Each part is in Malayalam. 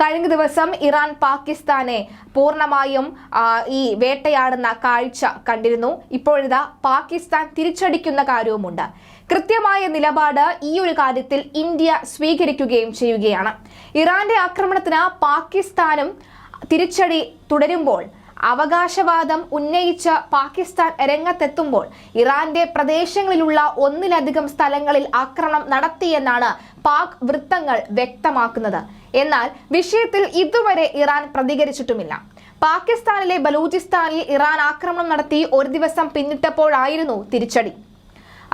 കഴിഞ്ഞ ദിവസം ഇറാൻ പാകിസ്ഥാനെ പൂർണമായും ഈ വേട്ടയാടുന്ന കാഴ്ച കണ്ടിരുന്നു. ഇപ്പോഴിതാ പാകിസ്ഥാൻ തിരിച്ചടിക്കുന്ന കാര്യവുമുണ്ട്. കൃത്യമായ നിലപാട് ഈ ഒരു കാര്യത്തിൽ ഇന്ത്യ സ്വീകരിക്കുകയും ചെയ്യുകയാണ്. ഇറാന്റെ ആക്രമണത്തിന് പാകിസ്ഥാനും തിരിച്ചടി തുടരുമ്പോൾ അവകാശവാദം ഉന്നയിച്ച പാകിസ്ഥാൻ രംഗത്തെത്തുമ്പോൾ ഇറാന്റെ പ്രദേശങ്ങളിലുള്ള ഒന്നിലധികം സ്ഥലങ്ങളിൽ ആക്രമണം നടത്തിയെന്നാണ് പാക് വൃത്തങ്ങൾ വ്യക്തമാക്കുന്നത്. എന്നാൽ വിഷയത്തിൽ ഇതുവരെ ഇറാൻ പ്രതികരിച്ചിട്ടുമില്ല. പാകിസ്ഥാനിലെ ബലൂചിസ്ഥാനിൽ ഇറാൻ ആക്രമണം നടത്തി ഒരു ദിവസം പിന്നിട്ടപ്പോഴായിരുന്നു തിരിച്ചടി.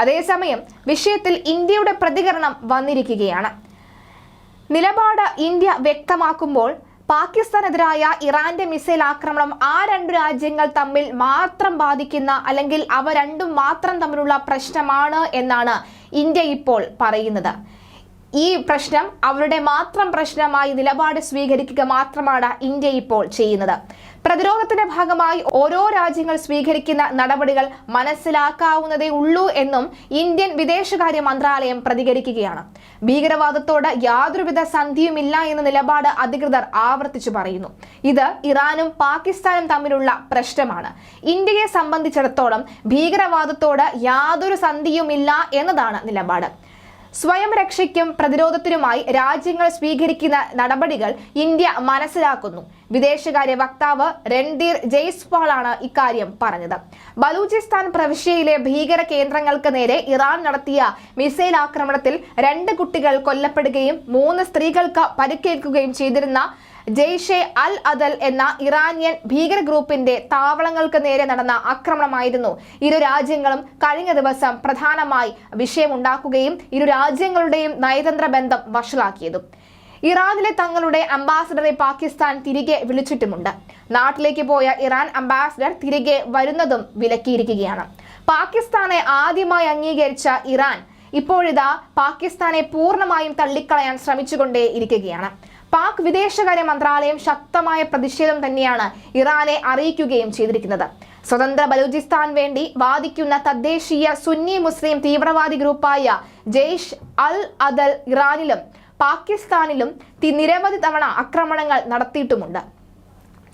അതേസമയം വിഷയത്തിൽ ഇന്ത്യയുടെ പ്രതികരണം വന്നിരിക്കുകയാണ്. നിലപാട് ഇന്ത്യ വ്യക്തമാക്കുമ്പോൾ പാകിസ്ഥാനെതിരായ ഇറാന്റെ മിസൈൽ ആക്രമണം ആ രണ്ട് രാജ്യങ്ങൾ തമ്മിൽ മാത്രം ബാധിക്കുന്ന അല്ലെങ്കിൽ അവ രണ്ടും മാത്രം തമ്മിലുള്ള പ്രശ്നമാണ് എന്നാണ് ഇന്ത്യ ഇപ്പോൾ പറയുന്നത്. ഈ പ്രശ്നം അവരുടെ മാത്രം പ്രശ്നമായി നിലപാട് സ്വീകരിക്കുക മാത്രമാണ് ഇന്ത്യ ഇപ്പോൾ ചെയ്യുന്നത്. പ്രതിരോധത്തിന്റെ ഭാഗമായി ഓരോ രാജ്യങ്ങൾ സ്വീകരിക്കുന്ന നടപടികൾ മനസ്സിലാക്കാവുന്നതേ ഉള്ളൂ എന്നും ഇന്ത്യൻ വിദേശകാര്യ മന്ത്രാലയം പ്രതികരിക്കുകയാണ്. ഭീകരവാദത്തോട് യാതൊരുവിധ സന്ധിയുമില്ല എന്ന നിലപാട് അധികൃതർ ആവർത്തിച്ചു പറയുന്നു. ഇത് ഇറാനും പാകിസ്ഥാനും തമ്മിലുള്ള പ്രശ്നമാണ്. ഇന്ത്യയെ സംബന്ധിച്ചിടത്തോളം ഭീകരവാദത്തോട് യാതൊരു സന്ധിയുമില്ല എന്നതാണ് നിലപാട്. സ്വയം രക്ഷയ്ക്കും പ്രതിരോധത്തിനുമായി രാജ്യങ്ങൾ സ്വീകരിക്കുന്ന നടപടികൾ ഇന്ത്യ മനസ്സിലാക്കുന്നു. വിദേശകാര്യ വക്താവ് രൺധീർ ജയ്സ്വാളാണ് ഇക്കാര്യം പറഞ്ഞത്. ബലൂചിസ്ഥാൻ പ്രവിശ്യയിലെ ഭീകര കേന്ദ്രങ്ങൾക്ക് നേരെ ഇറാൻ നടത്തിയ മിസൈൽ ആക്രമണത്തിൽ രണ്ട് കുട്ടികൾ കൊല്ലപ്പെടുകയും മൂന്ന് സ്ത്രീകൾക്ക് പരിക്കേൽക്കുകയും ചെയ്തിരുന്ന ജെയ്ഷെ അൽ അദൽ എന്ന ഇറാനിയൻ ഭീകര ഗ്രൂപ്പിന്റെ താവളങ്ങൾക്ക് നേരെ നടന്ന ആക്രമണമായിരുന്നു. ഇരു രാജ്യങ്ങളും കഴിഞ്ഞ ദിവസം പ്രധാനമായി വിഷയമുണ്ടാക്കുകയും ഇരു രാജ്യങ്ങളുടെയും നയതന്ത്ര ബന്ധം വഷളാക്കിയതും. ഇറാനിലെ തങ്ങളുടെ അംബാസഡറെ പാകിസ്ഥാൻ തിരികെ വിളിച്ചിട്ടുമുണ്ട്. നാട്ടിലേക്ക് പോയ ഇറാൻ അംബാസഡർ തിരികെ വരുന്നതും വിലക്കിയിരിക്കുകയാണ്. പാകിസ്ഥാനെ ആദ്യമായി അംഗീകരിച്ച ഇറാൻ ഇപ്പോഴിതാ പാകിസ്ഥാനെ പൂർണമായും തള്ളിക്കളയാൻ ശ്രമിച്ചുകൊണ്ടേ ഇരിക്കുകയാണ് പാക് വിദേശകാര്യ മന്ത്രാലയം ശക്തമായ പ്രതിഷേധം തന്നെയാണ് ഇറാനെ അറിയിക്കുകയും ചെയ്തിരിക്കുന്നത്. സ്വതന്ത്ര ബലൂചിസ്ഥാൻ വേണ്ടി വാദിക്കുന്ന തദ്ദേശീയ സുന്നി മുസ്ലിം തീവ്രവാദി ഗ്രൂപ്പായ ജെയ്ഷ് അൽ അദൽ ഇറാനിലും പാകിസ്ഥാനിലും നിരവധി തവണ ആക്രമണങ്ങൾ നടത്തിയിട്ടുമുണ്ട്.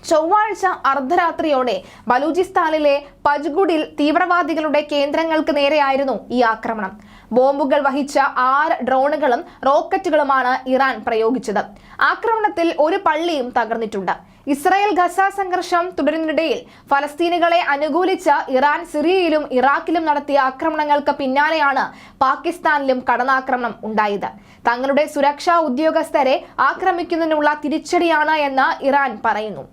ചൊവ്വാഴ്ച അർദ്ധരാത്രിയോടെ ബലൂചിസ്ഥാനിലെ പജ്ഗുഡിൽ തീവ്രവാദികളുടെ കേന്ദ്രങ്ങൾക്ക് നേരെയായിരുന്നു ഈ ആക്രമണം. ബോംബുകൾ വഹിച്ച ആറ് ഡ്രോണുകളും റോക്കറ്റുകളുമാണ് ഇറാൻ പ്രയോഗിച്ചത്. ആക്രമണത്തിൽ ഒരു പള്ളിയും തകർന്നിട്ടുണ്ട്. ഇസ്രായേൽ ഗസ സംഘർഷം തുടരുന്നതിനിടയിൽ ഫലസ്തീനുകളെ അനുകൂലിച്ച ഇറാൻ സിറിയയിലും ഇറാഖിലും നടത്തിയ ആക്രമണങ്ങൾക്ക് പിന്നാലെയാണ് പാകിസ്ഥാനിലും കടന്നാക്രമണം ഉണ്ടായത്. തങ്ങളുടെ സുരക്ഷാ ഉദ്യോഗസ്ഥരെ ആക്രമിക്കുന്നതിനുള്ള തിരിച്ചടിയാണ് എന്ന് ഇറാൻ പറയുന്നു.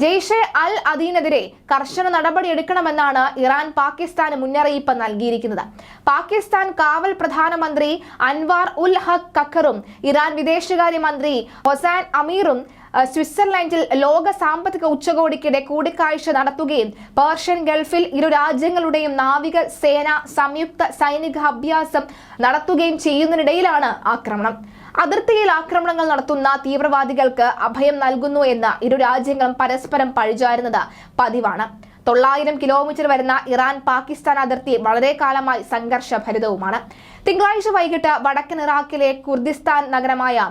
ജെയ്ഷെ അൽ അദീനെതിരെ കർശന നടപടിയെടുക്കണമെന്നാണ് ഇറാൻ പാകിസ്ഥാന് മുന്നറിയിപ്പ് നൽകിയിരിക്കുന്നത്. പാകിസ്ഥാൻ കാവൽ പ്രധാനമന്ത്രി അൻവാർ ഉൽ ഹഖ് ഖക്കറും ഇറാൻ വിദേശകാര്യമന്ത്രി ഹൊസാൻ അമീറും സ്വിറ്റ്സർലൻഡിൽ ലോക സാമ്പത്തിക ഉച്ചകോടിക്കിടെ കൂടിക്കാഴ്ച നടത്തുകയും പേർഷ്യൻ ഗൾഫിൽ ഇരു രാജ്യങ്ങളുടെയും നാവിക സേന സംയുക്ത സൈനിക അഭ്യാസം നടത്തുകയും ചെയ്യുന്നതിനിടയിലാണ് ആക്രമണം. അതിർത്തിയിൽ ആക്രമണങ്ങൾ നടത്തുന്ന തീവ്രവാദികൾക്ക് അഭയം നൽകുന്നു എന്ന് ഇരു രാജ്യങ്ങളും പരസ്പരം പഴിചാരുന്നത് പതിവാണ്. തൊള്ളായിരം കിലോമീറ്റർ വരുന്ന ഇറാൻ പാകിസ്ഥാൻ അതിർത്തി വളരെ കാലമായി സംഘർഷഭരിതവുമാണ്. തിങ്കളാഴ്ച വൈകിട്ട് വടക്കൻ ഇറാഖിലെ കുർദിസ്ഥാൻ നഗരമായ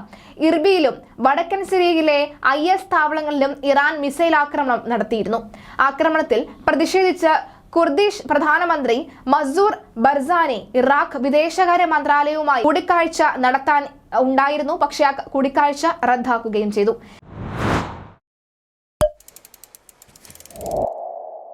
ഇർബിയിലും വടക്കൻ സിറിയയിലെ ഐ എസ് താവളങ്ങളിലും ഇറാൻ മിസൈൽ ആക്രമണം നടത്തിയിരുന്നു. ആക്രമണത്തിൽ പ്രതിഷേധിച്ച് കുർദിഷ് പ്രധാനമന്ത്രി മസൂർ ബർസാനി ഇറാഖ് വിദേശകാര്യ മന്ത്രാലയവുമായി കൂടിക്കാഴ്ച നടത്താൻ ഉണ്ടായിരുന്നു. പക്ഷേ ആ കൂടിക്കാഴ്ച റദ്ദാക്കുകയും ചെയ്തു.